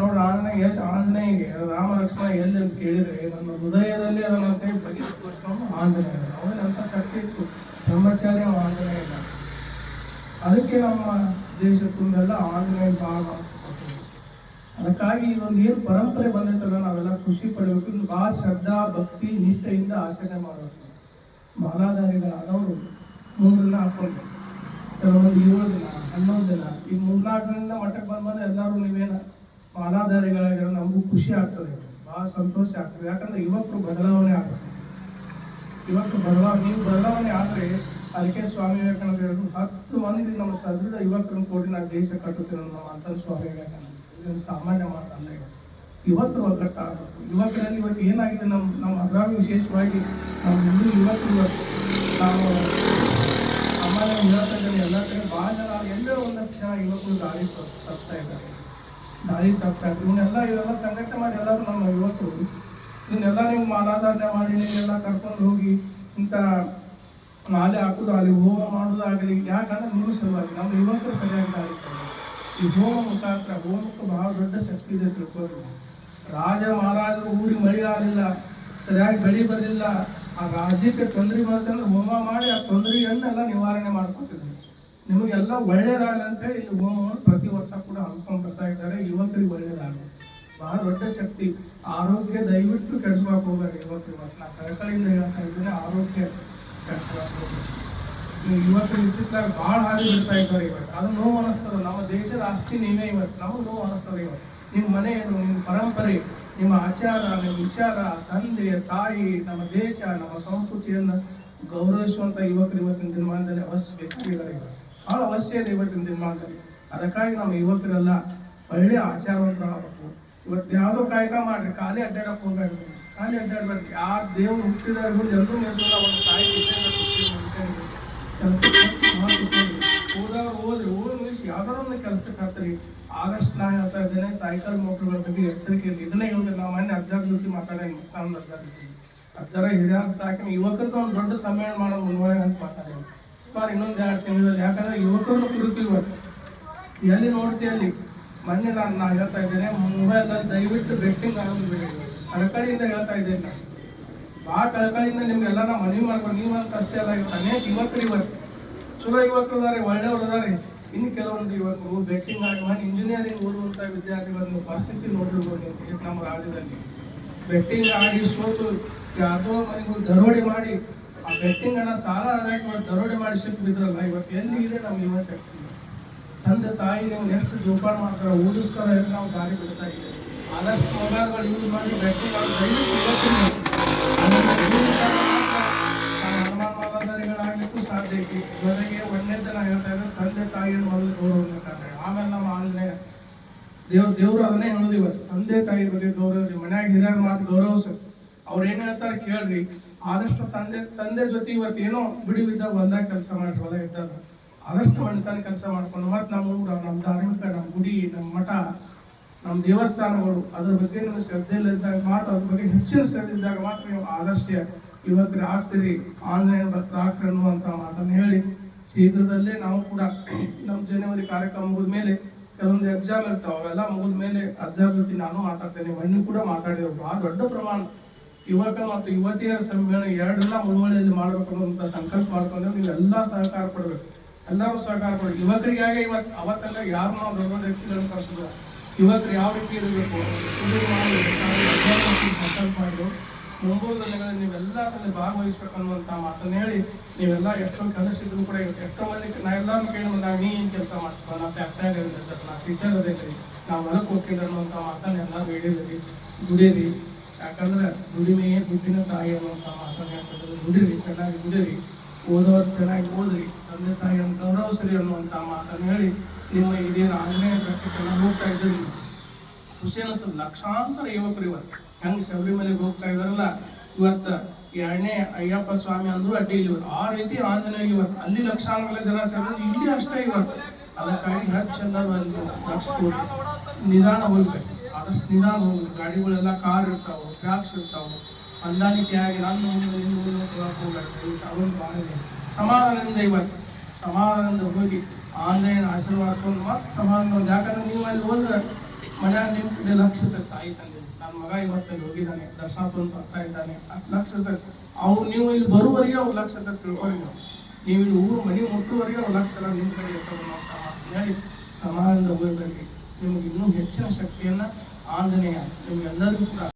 ನೋಡ್ರಿ ಆಂಜನೇಯ ಆಂಜನೇಯಗೆ ರಾಮ ಲಕ್ಷ್ಮಣ ಎಲ್ಲಿ ಅಂತ ಕೇಳಿದ್ರೆ ನನ್ನ ಹೃದಯದಲ್ಲಿ ಅದನ್ನ ಕೈ ಬಗೆಸ್ಕೊಂಡು ಆಂಜನೇಯ ಅವನಂತ ಶಕ್ತಿ ಇತ್ತು. ಬ್ರಹ್ಮಚಾರ್ಯ ಆಂಜನೇಯ. ಅದಕ್ಕೆ ನಮ್ಮ ದೇಶ ತುಂಬೆಲ್ಲ ಆಂಜನೇಯ ಭಾಗ ಅದಕ್ಕಾಗಿ ಇದೊಂದು ಏನು ಪರಂಪರೆ ಬಂದೈತಲ್ಲ ನಾವೆಲ್ಲ ಖುಷಿ ಪಡಬೇಕು. ಇದು ಬಹಳ ಶ್ರದ್ಧಾ, ಭಕ್ತಿ, ನಿಷ್ಠೆಯಿಂದ ಆಚರಣೆ ಮಾಡಬೇಕು. ಮಾಲಾಧಾರಿಗಳಾದವರು ಮೂರು ದಿನ ಕೆಲವೊಂದು ಏಳು ದಿನ, ಹನ್ನೊಂದು ದಿನ ಈ ಮೂರ್ನಾಲ್ಕರಿಂದ ಮಠಕ್ಕೆ ಬಂದ ಎಲ್ಲರೂ ನೀವೇನ ಮಾಲಾಧಾರಿಗಳಾಗಿರೋ ನಮಗೂ ಖುಷಿ ಆಗ್ತದೆ. ಬಹಳ ಸಂತೋಷ ಆಗ್ತದೆ. ಯಾಕಂದ್ರೆ ಯುವಕರು ಬದಲಾವಣೆ ಆಗ್ತದೆ. ಇವತ್ತು ಬದಲಾವಣೆ ನೀವು ಬದಲಾವಣೆ ಆದರೆ ಅದಕ್ಕೆ ಸ್ವಾಮಿ ವಿವೇಕಾನಂದ ಹೇಳಿದ್ರು, ಹತ್ತು ಮಂದಿ ನಮ್ಮ ಸದೃಢ ಯುವಕರನ್ನು ಕೋಟಿ ನಾವು ದೇಶ ಕಟ್ಟುತ್ತೇವೆ ನಮ್ಮ ಅಂತ ಸ್ವಾಮಿ ವಿವೇಕಾನಂದ ಇದೊಂದು ಸಾಮಾನ್ಯ ಮಾತಲ್ಲ ಇವತ್ತು ಒಗ್ಗಟ್ಟಾಗಬೇಕು ಯುವಕರಲ್ಲಿ ಇವತ್ತು ಏನಾಗಿದೆ ನಮ್ಮ ನಮ್ಮ ಅದ್ರಾಗ ವಿಶೇಷವಾಗಿ ನಮ್ಮ ಹಿಂದೂ ಯುವಕರು ಇವತ್ತು ನಾವು ಸಾಮಾನ್ಯ ಹೇಳ್ತಾ ಎಲ್ಲ ಕಡೆ ಭಾಳ ಜನ, ಎಲ್ಲರೂ ಒಂದು ಲಕ್ಷ ಯುವಕರು ದಾರಿ ತರ್ತಾ ಇದ್ದಾರೆ. ದಾರಿ ತಪ್ಪಾಗ ಇವನ್ನೆಲ್ಲ ಇವೆಲ್ಲ ಸಂಘಟನೆ ಮಾಡಿ ಎಲ್ಲರೂ ನಮ್ಮ ಯುವಕರು ಇವನ್ನೆಲ್ಲ ನೀವು ಮಾಲಾಧಾರಣೆ ಮಾಡಿ, ನೀವೆಲ್ಲ ಕರ್ಕೊಂಡು ಹೋಗಿ ಇಂಥ ಮಾಲೆ ಹಾಕುದು ಅಲ್ಲಿ ಹೋಮ ಮಾಡೋದಾಗಲಿ ಯಾಕಂದ್ರೆ ನೀವು ಸಲುವಾಗಿ, ನಮ್ಮ ಯುವಕರು ಸರಿಯಾಗಿ ದಾರಿ. ಈ ಹೋಮ ಮುಖಾಂತರ, ಹೋಮಕ್ಕೆ ಬಹಳ ದೊಡ್ಡ ಶಕ್ತಿ ಇದೆ ತಿಳ್ಕೊಂಡು ರಾಜ ಮಹಾರಾಜರು ಊರಿಗೆ ಮಳೆ ಆಗಲಿಲ್ಲ ಸರಿಯಾಗಿ ಬೆಳೆ ಬರಲಿಲ್ಲ, ಆ ರಾಜ್ಯಕ್ಕೆ ತೊಂದರೆ ಬಂತಂದ್ರೆ ಹೋಮ ಮಾಡಿ ಆ ತೊಂದರೆಯನ್ನೆಲ್ಲ ನಿವಾರಣೆ ಮಾಡ್ಕೊತಿದ್ರು ನಿಮಗೆಲ್ಲ ಒಳ್ಳೇದಾಗಲಿ ಅಂತ ಇಲ್ಲಿ ಹೋಮವನ್ನು ಪ್ರತಿ ವರ್ಷ ಕೂಡ ಹಮ್ಮಿಕೊಂಡು ಬರ್ತಾ ಇದ್ದಾರೆ. ಯುವಕರಿಗೆ ಒಳ್ಳೇದಾಗಲಿ ಬಹಳ ದೊಡ್ಡ ಶಕ್ತಿ. ಆರೋಗ್ಯ ದಯವಿಟ್ಟು ಕೆಡಿಸ್ಬೇಕು ಹೋಗ್ಬೇಕು ಯುವಕರು. ಇವತ್ತು ನಾ ಕಳಕಳಿಯಿಂದ ಹೇಳ್ತಾ ಇದ್ದೀನಿ ಆರೋಗ್ಯ ಕೆಡಿಸ್ಬೇಕು ಯುವಕರು ಇದ್ದಿದ್ದಾಗ ಭಾಳ ಹಾದಿ ಬಿಡ್ತಾ ಇದ್ದಾರೆ ಇವತ್ತು ಅದು ನೋವು ಅನಿಸ್ತದೆ. ನಮ್ಮ ದೇಶದ ಆಸ್ತಿ ನೀವೇ ಇವತ್ತು ನಾವು ನೋವು ಅನಿಸ್ತದೆ ಇವತ್ತು ನಿಮ್ಮ ಮನೆಯನ್ನು ನಿಮ್ಮ ಪರಂಪರೆ, ನಿಮ್ಮ ಆಚಾರ, ನಿಮ್ಮ ವಿಚಾರ, ತಂದೆ, ತಾಯಿ, ನಮ್ಮ ದೇಶ, ನಮ್ಮ ಸಂಸ್ಕೃತಿಯನ್ನು ಗೌರವಿಸುವಂಥ ಯುವಕರು ಇವತ್ತಿನ ದಿನಮಾನದಲ್ಲಿ ಅವಶ್ಯ ಬೇಕಾಗಿದ್ದಾರೆ ಇವತ್ತು ಭಾಳ ಅವಶ್ಯ ಇದೆ ಇವತ್ತಿನ ದಿನಮಾನದಲ್ಲಿ ಅದಕ್ಕಾಗಿ ನಮ್ಮ ಯುವಕರೆಲ್ಲ ಒಳ್ಳೆಯ ಆಚಾರವಂತರಾಗಬೇಕು ಇವತ್ತು ಯಾವುದೋ ಕಾಯಕ ಮಾಡ್ರಿ, ಖಾಲಿ ಅಡ್ಡಾಡಕ್ಕೆ ಹೋಗ್ಬೇಕು ಖಾಲಿ ಅಡ್ಡಾಡ್ಬೇಕು ಆ ದೇವ್ರು ಹುಟ್ಟಿದಾರೆ ಮುಂದೆ ಎಲ್ಲರೂ ಮೇಸಲ್ಲ ಒಂದು ತಾಯಿ ಹೋದವ್ರು ಹೋದ್ರಿ ಹೋದ ಮುಗಿಸಿ ಯಾವ್ದಾರ ಒಂದು ಕೆಲಸಕ್ಕೆ ಹಾಕ್ರಿ ಆದಷ್ಟು ನಾ ಹೇಳ್ತಾ ಇದ್ದೇನೆ ಸೈಕಲ್ ಮಕ್ಕಳುಗಳ ಬಗ್ಗೆ ಎಚ್ಚರಿಕೆ ಇರಲಿ. ಇದನ್ನೇ ಹೇಳ್ಬೇಕು. ನಾವು ಮೊನ್ನೆ ಅಜ್ಜಾರ ಜೊತೆ ಮಾತಾಡೇನಿ ಮುಕ್ತಾನಂದ ಅಜ್ಜಾರ್ ಹಿರಿಯರ ಸಾಕಿ ಯುವಕರದ್ದು ಒಂದು ದೊಡ್ಡ ಸಮ್ಮೇಳನ ಮಾಡೋ ಮುಂದುವರೆ ಅಂತ ಮಾತಾಡೇನಿ ಸುಮಾರು ಇನ್ನೊಂದು ಎರಡು ತಿಂಗಳಲ್ಲಿ. ಯಾಕಂದ್ರೆ ಯುವಕರು ಕುರಿತು ಇವತ್ತು ಎಲ್ಲಿ ನೋಡ್ತೀವಿ ಅಲ್ಲಿ? ಮೊನ್ನೆ ನಾನು ನಾ ಹೇಳ್ತಾ ಇದ್ದೇನೆ, ಮೊಬೈಲಲ್ಲಿ ದಯವಿಟ್ಟು ಬೆಟ್ಟಿಂಗ್ ಆಗೋದು ಬೇಡ. ಕಳಕಳಿಯಿಂದ ಹೇಳ್ತಾ ಇದ್ದೇನೆ ನಾನು. ಭಾಳ ಕಳಕಳಿಯಿಂದ ನಿಮ್ಗೆಲ್ಲ ನಾವು ಮನವಿ ಮಾಡ್ಕೊಂಡು ನೀವು ಅಂತ ಅಷ್ಟೇ ಅಲ್ಲ ಅನೇಕ ಯುವಕರು ಇವತ್ತು. ಚಲೋ ಯುವಕರು ಅದಾರೆ ಒಳ್ಳೆಯವರು ಇದಾರೆ. ಇನ್ನು ಕೆಲವೊಂದು ಯುವಕರು ಬೆಟ್ಟಿಂಗ್ ಆಗಿ ಮಾಡಿ ಇಂಜಿನಿಯರಿಂಗ್ ಓದುವಂಥ ವಿದ್ಯಾರ್ಥಿಗಳನ್ನು ಪರಿಸ್ಥಿತಿ ನೋಡಿರ್ಬೋದು ನಮ್ಮ ರಾಜ್ಯದಲ್ಲಿ. ಬೆಟ್ಟಿಂಗ್ ಆಡಿ ಸೋತು, ಯಾವುದೋ ಮನೆಗೂ ದರೋಡೆ ಮಾಡಿ ಬೆಟ್ಟಿಂಗ್ ಸಾಲ ಹಾಕಿ ಮಾಡಿ ದರೋಡೆ ಮಾಡಿ ಶಕ್ತಿ ಬಿದ್ರಲ್ಲ, ಇವತ್ತು ಎಲ್ಲಿ ಇದೆ ನಮ್ಮ ಯುವ ಶಕ್ತಿ? ತಂದೆ ತಾಯಿ ನೀವು ನೆಕ್ಸ್ಟ್ ಜೋಪಾನ ಮಾಡ್ತಾರೆ ಓದಿಸ್ತಾರ ಹೇಳಿ ನಾವು ದಾರಿ ಬಿಡ್ತಾ ಇದ್ದೀವಿ. ಆದಷ್ಟು ಮೊಬೈಲ್ಗಳು ಯೂಸ್ ಮಾಡಿ ಬೆಟ್ಟಿಂಗ್ ಆಗಿ ದಯವಿಟ್ಟು ಇವತ್ತಿನ ಹನುಮಾನ್ ಮಾಲಾಧಾರಿಗಳಾಗ್ಲಿಕ್ಕೂ ಸಾಧ್ಯ ಐತಿ. ಜೊತೆಗೆ ಒಂದನೇದ ನಾ ಹೇಳ್ತಾ ಇದ್ರೆ ತಂದೆ ತಾಯಿಯನ್ನು ಮೊದಲು ಗೌರವ ಆಮೇಲೆ ನಮ್ಮ ಆಂಜನೇಯ ದೇವ್, ದೇವ್ರು ಅದನ್ನೇ ಹೇಳೋದು ಇವತ್ತು. ತಂದೆ ತಾಯಿ ಬಗ್ಗೆ ಗೌರವ ಮನ್ಯಾಗ ಹಿರಿಯರ ಮಾತು ಗೌರವಿಸ ಅವ್ರು ಏನ್ ಹೇಳ್ತಾರೆ ಕೇಳ್ರಿ. ಆದಷ್ಟು ತಂದೆ ತಂದೆ ಜೊತೆ ಇವತ್ತು ಏನೋ ಬಿಡುವಿದ್ದಾಗ ಒಂದಾಗ ಕೆಲಸ ಮಾಡಿ ಹೊಲ ಇದ್ದಾಗ. ಆದಷ್ಟು ಮಣಿತಾನ ಕೆಲಸ ಮಾಡ್ಕೊಂಡು, ಮತ್ತು ನಮ್ಮ ಊರ, ನಮ್ಮ ಧಾರ್ಮಿಕ, ನಮ್ಮ ಗುಡಿ, ನಮ್ಮ ಮಠ, ನಮ್ಮ ದೇವಸ್ಥಾನಗಳು, ಅದ್ರ ಬಗ್ಗೆ ನೀವು ಶ್ರದ್ಧೆ ಇದ್ದಾಗ ಮಾತ್ರ, ಅದ್ರ ಬಗ್ಗೆ ಹೆಚ್ಚಿನ ಶ್ರದ್ಧೆ ಇದ್ದಾಗ ಮಾತ್ರ ನೀವು ಆದರ್ಶ ಯುವಕರು ಆಗ್ತೀರಿ ಆನ್ಲೈನ್ ಭಕ್ತ ಆಗ್ತೀರಿ ಅನ್ನುವಂಥ ಮಾತನ್ನು ಹೇಳಿ, ಶೀಘ್ರದಲ್ಲೇ ನಾವು ಕೂಡ ನಮ್ಮ ಜನವರಿ ಕಾರ್ಯಕ್ರಮ ಮುಗಿದ ಮೇಲೆ ಕೆಲವೊಂದು ಎಕ್ಸಾಮ್ ಇರ್ತಾವೆ, ಅವೆಲ್ಲ ಮುಗಿದ ಮೇಲೆ ಅಜ್ಜರ ಜೊತೆ ನಾನು ಮಾತಾಡ್ತೇನೆ ಮೊನ್ನೆ ಕೂಡ ಮಾತಾಡಿದ್ರು ಬಹಳ ದೊಡ್ಡ ಪ್ರಮಾಣ ಯುವಕ ಮತ್ತು ಯುವತಿಯರ ಸಮ್ಮೇಳನ ಎರಡನ್ನ ಮುಂದುವರಿಯಲ್ಲಿ ಮಾಡಬೇಕು ಅನ್ನೋಂಥ ಸಂಕಲ್ಪ ಮಾಡ್ಕೊಂಡು ನೀವೆಲ್ಲ ಸಹಕಾರ ಕೊಡಬೇಕು. ಎಲ್ಲರೂ ಸಹಕಾರ ಕೊಡಿ ಯುವಕರಿಗಾಗಿ ಇವತ್ತು ಅವತ್ತೆಲ್ಲ ಯಾರು ನಾವು ದೊಡ್ಡ ವ್ಯಕ್ತಿಗಳನ್ನು ಕಳಿಸಿದ್ರು ಯುವಕರು ಯಾವ ರೀತಿ ಇರಬೇಕು? ನಾವು ಸಂಕಲ್ಪ ಮಾಡಿದ್ರು ಮುಂಬರುವ ದಿನಗಳಲ್ಲಿ ನೀವೆಲ್ಲ ಅದರಲ್ಲಿ ಭಾಗವಹಿಸ್ಬೇಕು ಅನ್ನುವಂಥ ಮಾತನ್ನು ಹೇಳಿ ನೀವೆಲ್ಲ ಎಷ್ಟೊಂದು ಕೆಲಸ ಕೂಡ ಇವತ್ತು ಎಷ್ಟೋ ಮಂದಿ ನಾ ಎಲ್ಲರೂ ಕೇಳಿ ಬಂದಾಗ, ನೀ ಏನು ಕೆಲಸ ಮಾಡ್ತೀವ ನಾ ಫ್ಯಾಕ್ಟ್ರಿಯಾಗ ಇರ್ತೈತೆ ನಾ ಟೀಚರ್ ಅದೇನ್ರಿ? ನಾವು ಹೊಲಕ್ಕೆ ಹೋಗ್ತೀವಿ ಅನ್ನುವಂಥ ಮಾತನ್ನು ಎಲ್ಲರೂ ಹೇಳಿದಿರಿ, ದುಡೀರಿ. ಯಾಕಂದ್ರೆ ದುಡಿಮೆಯೇ ದುಡ್ಡಿನ ತಾಯಿ ಅನ್ನುವಂಥ ಮಾತನ್ನು ಹೇಳ್ತಿದ್ರು ದುಡಿರಿ ಚೆನ್ನಾಗಿ ದುಡಿರಿ ಓದೋರು ಚೆನ್ನಾಗಿ ಓದ್ರಿ. ತಂದೆ ತಾಯಿಯನ್ನು ಸರಿ ಅನ್ನುವಂಥ ಮಾತನ್ನು ಹೇಳಿ ನಿಮ್ಮ ಇದೇನು ಆಂಜನೇಯ ಬೆಟ್ಟಕ್ಕೆಲ್ಲ ಹೋಗ್ತಾ ಇದ್ದೀರಿ ಖುಷಿ ಅನಿಸ್ತದೆ ಲಕ್ಷಾಂತರ ಯುವಕರು ಇವತ್ತು. ಹೆಂಗ್ ಶಬರಿಮಲೆಗೆ ಹೋಗ್ತಾ ಇದಾರಲ್ಲ ಇವತ್ತು ಎರಡನೇ ಅಯ್ಯಪ್ಪ ಸ್ವಾಮಿ ಅಂದ್ರು ಅಡ್ಡಿ ಇಲ್ಲಿ ಆ ರೀತಿ ಆಂಜನೇಯ ಇವತ್ತು. ಅಲ್ಲಿ ಲಕ್ಷಾಂತರ ಜನ ಸೇರಿದ್ರು, ಇಲ್ಲಿ ಅಷ್ಟೇ ಇವತ್ತು. ಅದಕ್ಕಾಗಿ ಹೆಚ್ಚು ಚಂದ ಒಂದು ಲಕ್ಷ ನಿಧಾನ ಹೋಗ್ಬೇಕು. ಆದಷ್ಟು ನಿಧಾನ ಹೋಗ್ಬೇಕು ಗಾಡಿಗಳೆಲ್ಲ ಕಾರ್ ಇರ್ತಾವೆ ಟ್ರಾಕ್ಸ್ ಇರ್ತಾವೆ. ಹೊಂದಾಣಿಕೆ ಆಗಿ ನಿನ್ನ ಊರಿನ ಹೋಗ್ಬೇಕು ಅದೊಂದು ಇದೆ ಸಮಾಧಾನದಿಂದ ಇವತ್ತು. ಸಮಾಧಾನದಿಂದ ಹೋಗಿ ಆನ್ಲೈನ್ ಆಶೀರ್ವಾದ ತಗೊಂಡು ಮತ್ತೆ ಸಮಾಧಾನ ಯಾಕಂದ್ರೆ ನೀವು ಅಲ್ಲಿ ಹೋದ್ರೆ ಮನ್ಯಾಗ ನಿಮ್ಮ ಕಡೆ ಲಕ್ಷ ತಾಯಿ ತಂದೆ. ನನ್ನ ಮಗ ಇವತ್ತಲ್ಲಿ ಹೋಗಿದ್ದಾನೆ ದರ್ಶನ ತಂದು ಬರ್ತಾ ಇದ್ದಾನೆ. ಹತ್ತು ಲಕ್ಷ ಅವ್ರು ನೀವು ಇಲ್ಲಿ ಬರುವವರೆಗೆ ಅವ್ರು ಲಕ್ಷ ತಿಳ್ಕೊಳ್ಳಿ ನೀವು ಇಲ್ಲಿ ಊರು ಮನೆ ಮುಟ್ಟುವರೆಗೆ ಅವ್ರು ಲಕ್ಷ ನಿಮ್ಮ ಕಡೆ ಅಂತ ಮಾತು ಹೇಳಿ ಸಮಾಧಾನದ ಹೋಗ್ಬೇಕು ನಿಮ್ಗೆ ಇನ್ನೂ ಹೆಚ್ಚಿನ ಶಕ್ತಿಯನ್ನ ಆಂಜನೇಯ ನಿಮ್ಗೆಲ್ಲರಿಗೂ ಕೂಡ